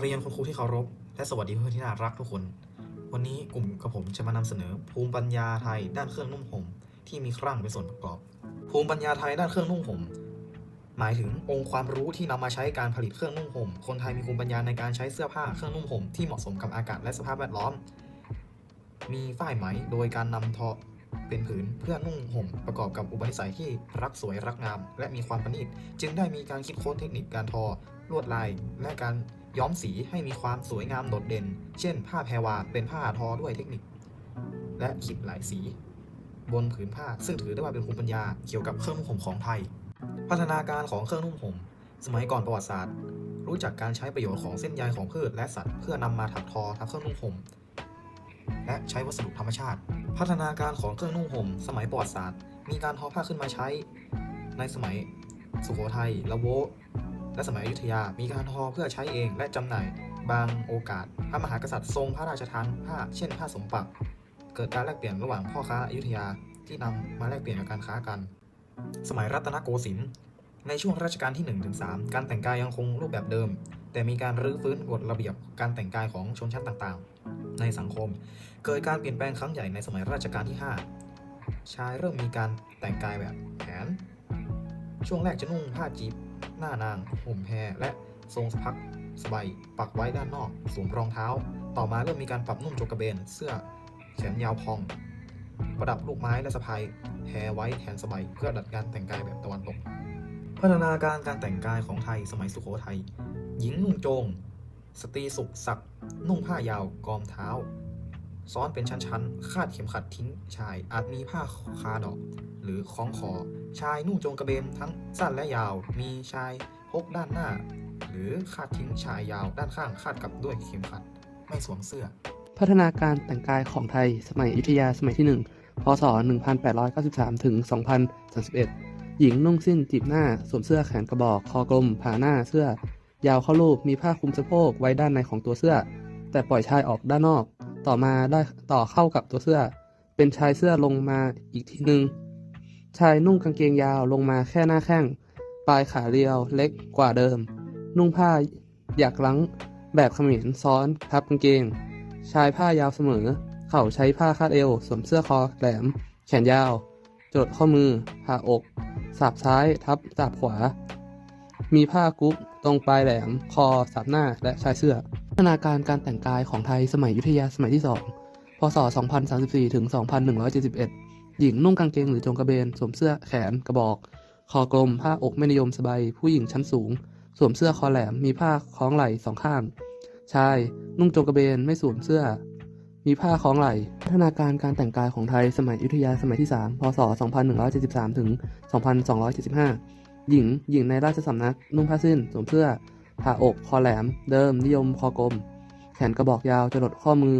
เรียนคุณครูที่เคารพและสวัสดีเพื่อนที่น่ารักทุกคน วันนี้กลุ่มกับผมจะมานำเสนอ ภูมิปัญญาไทยด้านเครื่องนุ่งห่มที่มีครั่งเป็นส่วนประกอบ ภูมิปัญญาไทยด้านเครื่องนุ่งห่มหมายถึงองค์ความรู้ที่นำมาใช้การผลิตเครื่องนุ่งห่มคนไทยมีภูมิปัญญาในการใช้เสื้อผ้าเครื่องนุ่งห่มที่เหมาะสมกับอากาศและสภาพแวดล้อม มีฝ้ายไหมโดยการนำทอเป็นผืนเพื่อนุ่งห่มประกอบกับอุปนิสัยที่รักสวยรักงาม และมีความประณีตจึงได้มีการคิดค้นเทคนิคการทอลวดลาย และการ ย้อมสีให้มีความสวยงามโดดเด่น เช่น ผ้าแพรวาเป็นผ้าทอด้วยเทคนิค และขีดหลายสี บนผืนผ้าซึ่งถือได้ว่าเป็นภูมิปัญญาเกี่ยวกับเครื่องนุ่งห่มของไทย พัฒนาการของเครื่องนุ่งห่ม สมัยก่อนประวัติศาสตร์ รู้จักการใช้ประโยชน์ของเส้นใยของพืชและสัตว์ เพื่อนำมาถักทอทำเครื่องนุ่งห่มและใช้วัสดุธรรมชาติ พัฒนาการของเครื่องนุ่งห่ม สมัยประวัติศาสตร์ มีการทอผ้าขึ้นมาใช้ ในสมัยสุโขทัยละโว และสมัยอยุธยามีการทอเพื่อใช้เองและจำหน่าย บางโอกาส พระมหากษัตริย์ทรงพระราชทานผ้าเช่นผ้าสมปัก เกิดการแลกเปลี่ยนระหว่างพ่อค้าอยุธยาที่นำมาแลกเปลี่ยนกับการค้ากัน สมัยรัตนโกสินทร์ในช่วงรัชกาลที่ 1-3 การแต่งกายยังคงรูปแบบเดิม แต่มีการรื้อฟื้นกฎระเบียบการแต่งกายของชนชั้นต่างๆ ในสังคม เกิดการเปลี่ยนแปลงครั้งใหญ่ในสมัยรัชกาลที่ 5 ชายเริ่มมีการแต่งกายแบบแผน ช่วงแรกจะนุ่งผ้าจีบ หน้านางห่มแพรและทรงสพักสบายปักไว้ด้านนอกสวมรองเท้า ต่อมาเริ่มมีการปรับนุ่งโจกระเบน เสื้อแขนยาวพอง ประดับลูกไม้และสะพายแพรไว้แทนสบายเพื่อดัดการแต่งกายแบบตะวันตก พัฒนาการการแต่งกายของไทยสมัยสุโขทัยหญิงนุ่งโจง สตรีสุขศัก นุ่งผ้ายาวกอมเท้า ซ้อนเป็นชั้นๆ คาดเข็มขัดทิ้งชายอาจมีผ้าคาดอก หรือคล้องคอ ชายนุ่งโจงกระเบนทั้งสั้นและยาว มีชายพกด้านหน้า หรือคาดทิ้งชายยาวด้านข้างคาดกับด้วยเข็มขัด ไม่สวมเสื้อ พัฒนาการแต่งกายของไทยสมัยอยุธยาสมัยที่ 1 พศ 1893 ถึง 2031 หญิงนุ่งสิ้นจีบหน้าสวมเสื้อแขนกระบอกคอกลมผ่าหน้าเสื้อ ยาวเข้ารูปมีผ้าคลุมสะโพกไว้ด้านในของตัวเสื้อ แต่ปล่อยชายออกด้านนอก ต่อมาได้ต่อเข้ากับตัวเสื้อ เป็นชายเสื้อลงมาอีกทีหนึ่ง ชายนุ่งกางเกงยาวลงมาแค่หน้าแข้ง ปลายขาเรียวเล็กกว่าเดิม นุ่งผ้าอยากลังแบบเขมรซ้อนพับกางเกง ชายผ้ายาวเสมอ เข่าใช้ผ้าคาดเอวสวมเสื้อคอแหลม แขนยาว จดข้อมือ ผ่าอก สาบซ้ายทับสาบขวา มีผ้ากุ๊กตรงปลายแหลม คอสาบหน้าและชายเสื้อพัฒนาการการแต่งกายของไทยสมัยยุทธยาสมัยที่2พศ 2034 ถึง 2171 หญิงนุ่งกางเกงหรือจงกระเบน สวมเสื้อแขนกระบอก คอกลม ผ้าอกไม่นิยมสบายผู้หญิงชั้นสูง สวมเสื้อคอแหลม มีผ้าคล้องไหล่สองข้าง ชาย นุ่งโจงกระเบนไม่สวมเสื้อ มีผ้าคล้องไหล่ พัฒนาการการแต่งกายของไทยสมัยอยุธยาสมัยที่ 3 พศ 2173 ถึง 2275 หญิง หญิงในราชสำนัก นุ่งผ้าสิ้น สวมเสื้อ ผ่าอก คอแหลม เดิม นิยม คอกลม แขนกระบอกยาวจรดข้อมือ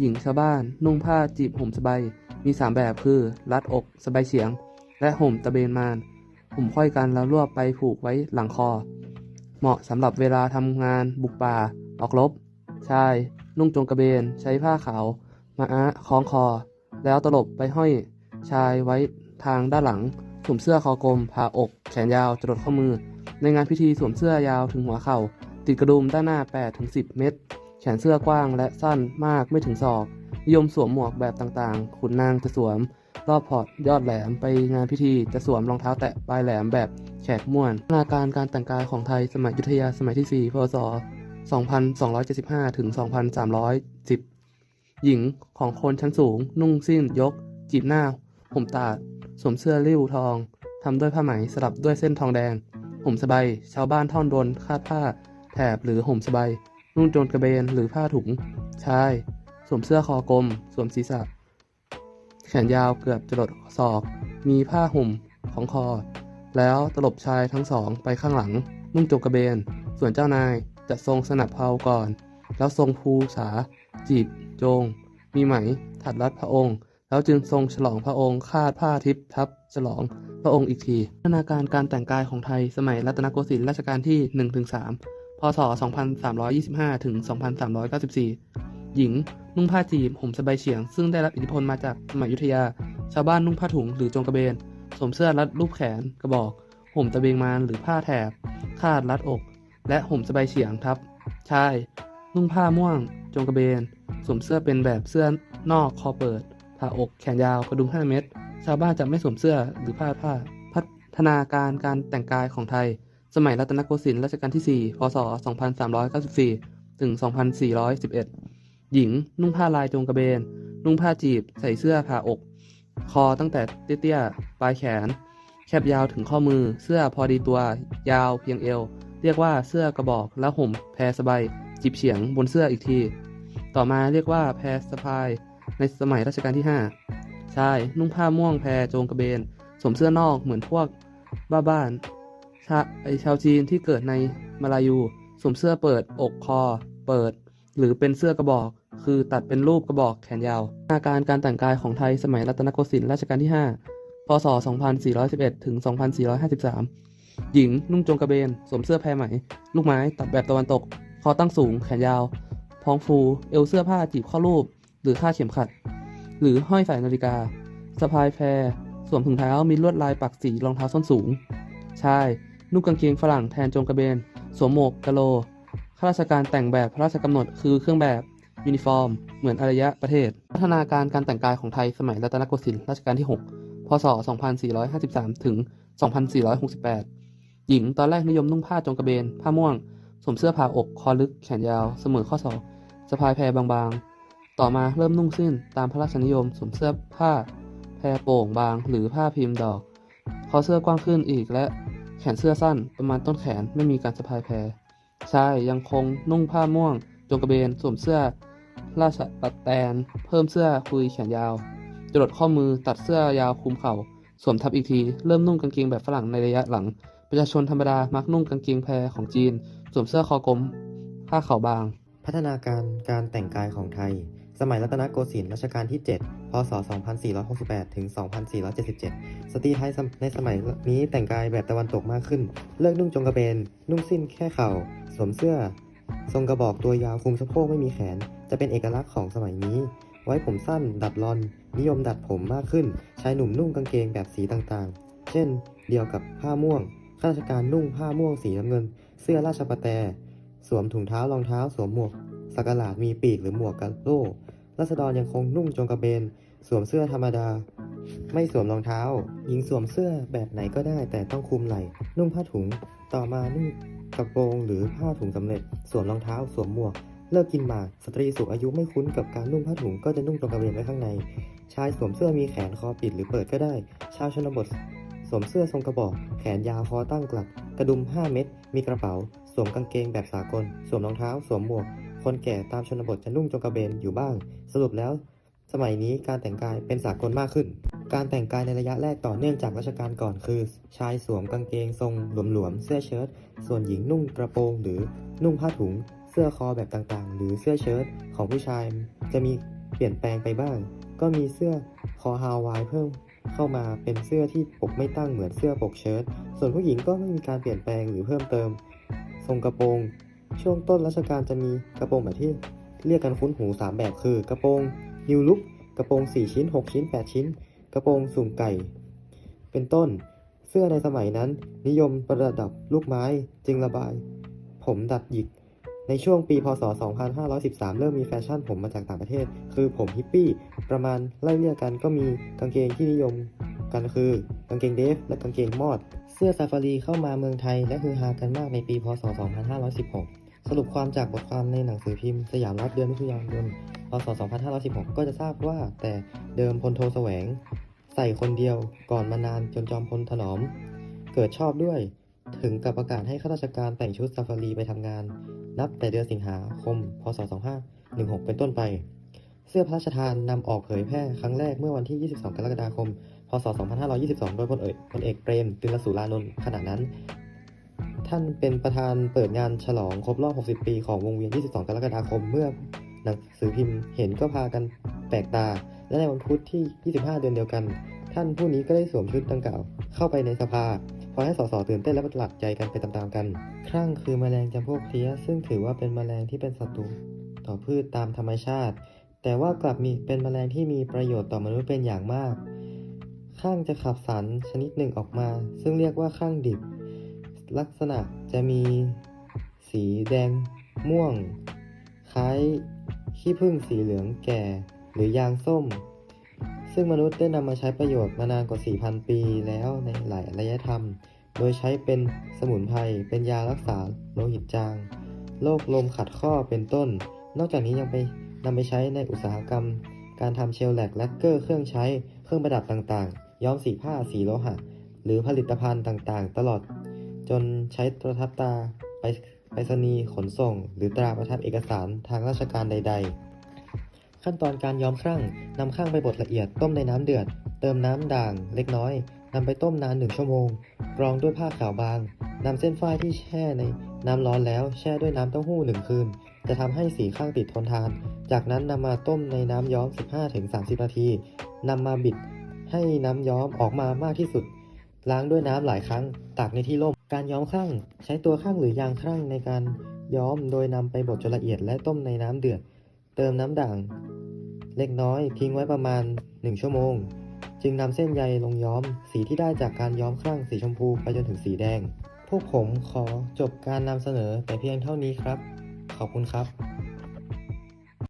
หญิงชาวบ้าน นุ่งผ้าจีบห่มสบาย มี 3 แบบคือ รัดอกสบายเฉียง และห่มตะเบนมานห่มค่อยกันแล้วรวบไปผูกไว้หลังคอ เหมาะสำหรับเวลาทำงานบุกป่า ออกรบ ชาย นุ่งจงกระเบน ใช้ผ้าขาว มาอะคล้องคอ แล้วตลบไปห้อยชายไว้ทางด้านหลังสวมเสื้อคอกลมผ่าอก แขนยาวจรดข้อมือ ในงานพิธีสวมเสื้อยาวถึงหัวเข่า ติดกระดุมด้านหน้า8-10 เมตร แขนเสื้อกว้างและสั้นมากไม่ถึงศอก นิยมสวมหมวกแบบต่างๆ ขุนนางจะสวม รอบพอร์ตยอดแหลมไปงานพิธีจะสวมรองเท้าแตะปลายแหลมแบบแขกม่วนนาการการแต่งกายของไทยสมัยยุทธยาสมัยที่ 4 พศ 2275 ถึง 2310 หญิงของคนชั้นสูง นุ่งสิ้นยก จีบหน้าห่มตาดสวมเสื้อริ้วทองทำด้วยผ้าไหมสลับด้วยเส้นทองแดง ห่มสบายชาวบ้านท่อนบนคาดผ้า แถบหรือห่มสบายนุ่งโจงกระเบนหรือผ้าถุง ชาย วมเสื้อคอกลม สวมศีรษะ แขนยาวเกือบจะหลดศอก มีผ้าห่มของคอ แล้วตลบชายทั้งสองไปข้างหลัง นุ่งโจงกระเบน ส่วนเจ้านายจะทรงสนับเพลาก่อน แล้วทรงภูษา จีบ โจง มีไหม ถัดรัดพระองค์ แล้วจึงทรงฉลองพระองค์คาดผ้าทิพย์ทับฉลองพระองค์อีกทีพัฒนาการการแต่งกายของไทยสมัยรัตนโกสินทร์รัชกาลที่ 1-3 พศ 2325 ถึง 2394 หญิง นุ่งผ้าจีบห่มสบายเฉียง ซึ่งได้รับอิทธิพลมาจากสมัยยุทธยา ชาวบ้านนุ่งผ้าถุงหรือจงกระเบนสวมเสื้อรัดรูปแขนกระบอก ห่มตะเบงมานหรือผ้าแถบ คาดรัดอก และห่มสบายเฉียงทับ ชาย นุ่งผ้าม่วง จงกระเบน สวมเสื้อเป็นแบบเสื้อนอกคอเปิด ผ่าอกแขนยาวกระดุม5เม็ดชาวบ้านจะไม่สวมเสื้อหรือผ้าผ้า พัฒนาการการแต่งกายของไทย สมัยรัตนโกสินทร์รัชกาลที่ 4 พศ 2394 ถึง 2411 หญิง นุ่งผ้าลายจงกระเบน นุ่งผ้าจีบ ใส่เสื้อผ่าอก คอตั้งแต่เตี้ยๆปลายแขน แคบยาวถึงข้อมือ เสื้อพอดีตัวยาวเพียงเอว เรียกว่าเสื้อกระบอกแล้วห่มแพรสบายจิบเฉียงบนเสื้ออีกที ต่อมาเรียกว่าแพรสะพาย ในสมัยรัชกาลที่ 5 ชาย นุ่งผ้าม่วงแพรโจงกระเบนสวมเสื้อนอกเหมือนพวกบ้าบ้านชาไอชาวจีนที่เกิดในมาลายูสวมเสื้อเปิดอกคอ เปิด หรือเป็นเสื้อกระบอก คือตัดเป็นรูปกระบอกแขนยาวอาการการแต่งกายของไทยสมัยรัตนโกสินทร์รัชกาลที่ 5 พศ 2411 ถึง 2453 หญิงนุ่งโจงกระเบน สวมเสื้อแพรไหม ลูกไม้ตัดแบบตะวันตก คอตั้งสูง แขนยาวท้องฟู เอวเสื้อผ้าจีบข้ารูป หรือคาดเข็มขัด หรือห้อยใส่นาฬิกา สะพายแพร สวมถุงเท้า มีลวดลายปักสีรองเท้าส้นสูง ชาย นุ่งกางเกงฝรั่งแทนโจงกระเบน สวมหมวกกะโลข้าราชการแต่งแบบพระราชกำหนดคือเครื่องแบบ ยูนิฟอร์ม เหมือนอารยะประเทศ พัฒนาการการแต่งกายของไทยสมัยรัตนโกสินทร์รัชกาลที่ 6 พศ 2453 ถึง 2468 หญิงตอนแรกนิยมนุ่งผ้าจงกระเบน ผ้าม่วง สวมเสื้อผ่าอก คอลึก แขนยาว เสมอข้อศอกสะพายแพรบางๆ ต่อมาเริ่มนุ่งสิ้นตามพระราชนิยม สวมเสื้อผ้า แพรโป่งบาง หรือผ้าพิมพ์ดอก คอเสื้อกว้างขึ้นอีกและแขนเสื้อสั้นประมาณต้นแขนไม่มีการสะพายแพรชายยังคงนุ่งผ้าม่วงจงกระเบนสวมเสื้อ ราชปัตแตน เพิ่มเสื้อคุยแขนยาว จรดข้อมือตัดเสื้อยาวคลุมเข่า สวมทับอีกที เริ่มนุ่งกางเกงแบบฝรั่งในระยะหลัง ประชาชนธรรมดามักนุ่งกางเกงแพรของจีน สวมเสื้อคอกลม ผ้าเข่าบาง พัฒนาการการแต่งกายของไทย สมัยรัตนโกสินทร์รัชกาลที่ 7 พศ 2468 ถึง 2477 สตรีไทยในสมัยนี้แต่งกายแบบตะวันตกมากขึ้น เลิกนุ่งจงกระเบน นุ่งสิ้นแค่เข่า สวมเสื้อ ทรงกระบอกตัวยาวคลุมสะโพกไม่มีแขน จะเป็นเอกลักษณ์ของสมัยนี้ ไว้ผมสั้น ดัดลอน นิยมดัดผมมากขึ้น ชายหนุ่มนุ่งกางเกงแบบสีต่างๆ เช่น เดียวกับผ้าม่วง ข้าราชการนุ่งผ้าม่วงสีน้ำเงิน เสื้อราชปะแต สวมถุงเท้ารองเท้า สวมหมวกสักหลาดมีปีกหรือหมวกกะโล่รัษฎรยังคงนุ่งจงกระเบน สวมเสื้อธรรมดา ไม่สวมรองเท้า หญิงสวมเสื้อแบบไหนก็ได้ แต่ต้องคลุมไหล่ นุ่งผ้าถุง ต่อมานุ่งกระโปรงหรือผ้าถุงสำเร็จ สวมรองเท้า สวมหมวก เลิกกินหมาก สตรีสูงอายุไม่คุ้นกับการนุ่งผ้าถุงก็จะนุ่งจงกระเบนไว้ข้างใน ชายสวมเสื้อมีแขนคอปิดหรือเปิดก็ได้ ชาวชนบทสวมเสื้อทรงกระบอก แขนยาวคอตั้งกลัดกระดุม 5 เม็ด มีกระเป๋า สวมกางเกงแบบสากล สวมรองเท้า สวมหมวก คนแก่ตามชนบทจะนุ่งจงกระเบนอยู่บ้าง สรุปแล้ว สมัยนี้การแต่งกายเป็นสากลมากขึ้น การแต่งกายในระยะแรกต่อเนื่องจากรัชกาลก่อนคือ ชายสวมกางเกงทรงหลวมๆ เสื้อเชิ้ต ส่วนหญิงนุ่งกระโปรงหรือนุ่งผ้าถุง เสื้อคอแบบต่างๆ หรือเสื้อเชิ้ตของผู้ชายจะมีเปลี่ยนแปลงไปบ้าง ก็มีเสื้อคอฮาวายเพิ่มเข้ามาเป็นเสื้อที่ปกไม่ตั้งเหมือนเสื้อปกเชิ้ต ส่วนผู้หญิงก็ไม่มีการเปลี่ยนแปลงหรือเพิ่มเติม ทรงกระโปรง ช่วงต้นรัชกาลจะมีกระโปรงแบบที่เรียกกันคุ้นหู 3 แบบคือ กระโปรงนิวลุกกระโปรง 4 ชิ้น 6 ชิ้น 8 ชิ้น กระโปรงสุ่มไก่ เป็นต้น เสื้อในสมัยนั้น นิยมประดับลูกไม้จึงระบาย ผมดัดหยิก ในช่วงปีพศ 2513 เริ่มมีแฟชั่นผมมาจากต่างประเทศ คือผมฮิปปี้ ประมาณไล่เรียกกันก็มีกางเกงที่นิยมกันคือกางเกงเดฟและกางเกงมอด เสื้อซาฟารีเข้ามาเมืองไทยและฮือฮากันมากในปีพศ 2516 สรุปความจากบทความในหนังสือพิมพ์สยามรัฐเดือนมิถุนายน พศ 2516 ก็จะทราบว่าแต่เดิมพลโทแสวง ใส่คนเดียวก่อนมานานจนจอมพลถนอม เกิดชอบด้วย ถึงกับประกาศให้ข้าราชการแต่งชุดซาฟารีไปทำงาน นับแต่เดือนสิงหาคม พศ 2516 เป็นต้นไป เสื้อพระราชทานนำออกเผยแพร่ครั้งแรกเมื่อวันที่ 22 กรกฎาคม พศ 2522 โดยพลเอกพลเอกเปรมติลสุรานนท์ขณะนั้น ท่านเป็นประธานเปิดงานฉลองครบรอบ 60 ปีของวงเวียน 22 กรกฎาคม เมื่อหนังสือพิมพ์เห็นก็พากันแปลกตา และในวันพุธที่ 25 เดือนเดียวกัน ท่านผู้นี้ก็ได้สวมชุดดังกล่าว เข้าไปในสภา พอให้สสตื่นเต้นและประหลาดใจกันไปตามๆกัน ครั่งคือแมลงจำพวกเพลี้ย ซึ่งถือว่าเป็นแมลงที่เป็นศัตรูต่อพืชตามธรรมชาติ แต่ว่ากลับมีเป็นแมลงที่มีประโยชน์ต่อมนุษย์เป็นอย่างมาก ข้างจะขับสารชนิดหนึ่งออกมา ซึ่งเรียกว่าข้างดิบ ลักษณะจะมีสีแดง ม่วง คล้ายขี้ผึ้งสีเหลืองแก่ หรือยางส้ม ซึ่งมนุษย์ได้นำมาใช้ประโยชน์มานานกว่า 4,000 ปีแล้วในหลายอารยธรรม โดยใช้เป็นสมุนไพร เป็นยารักษาโลหิตจาง โรคลมขัดข้อเป็นต้น นอกจากนี้ยังไปนำไปใช้ในอุตสาหกรรม การทำเชลแลกแลกเกอร์เครื่องใช้ เครื่องประดับต่างๆ ย้อมสีผ้าสีโลหะ หรือผลิตภัณฑ์ต่างๆ ตลอด จนใช้ประทับตาไปไปรษณีย์ขนส่ง หรือตราประทับเอกสารทางราชการใด ๆ ขั้นตอนการย้อมครั่งนำครั่งไปบดละเอียดต้มในน้ำเดือด เติมน้ำด่างเล็กน้อยนำไปต้มนานหนึ่งชั่วโมง กรองด้วยผ้าขาวบางนำเส้นฝ้ายที่แช่ในน้ำร้อนแล้วแช่ด้วยน้ำเต้าหู้หนึ่งคืน จะทำให้สีข้างติดทนทาน จากนั้นนำมาต้มในน้ำย้อม 15-30 นาทีนำมาบิดให้น้ำย้อมออกมามากที่สุด ล้างด้วยน้ำหลายครั้งตากในที่ร่ม การย้อมครั่งใช้ตัวครั่งหรือยางครั่งในการย้อมโดยนำไปบดจนละเอียดและต้มในน้ำเดือด เติมน้ำด่าง เล็กน้อยทิ้งไว้ประมาณ 1 ชั่วโมง จึงนำเส้นใยลงย้อมสีที่ได้จากการย้อมครั่งสีชมพูไปจนถึงสีแดง พวกผมขอจบการนำเสนอแต่เพียงเท่านี้ครับ ขอบคุณครับ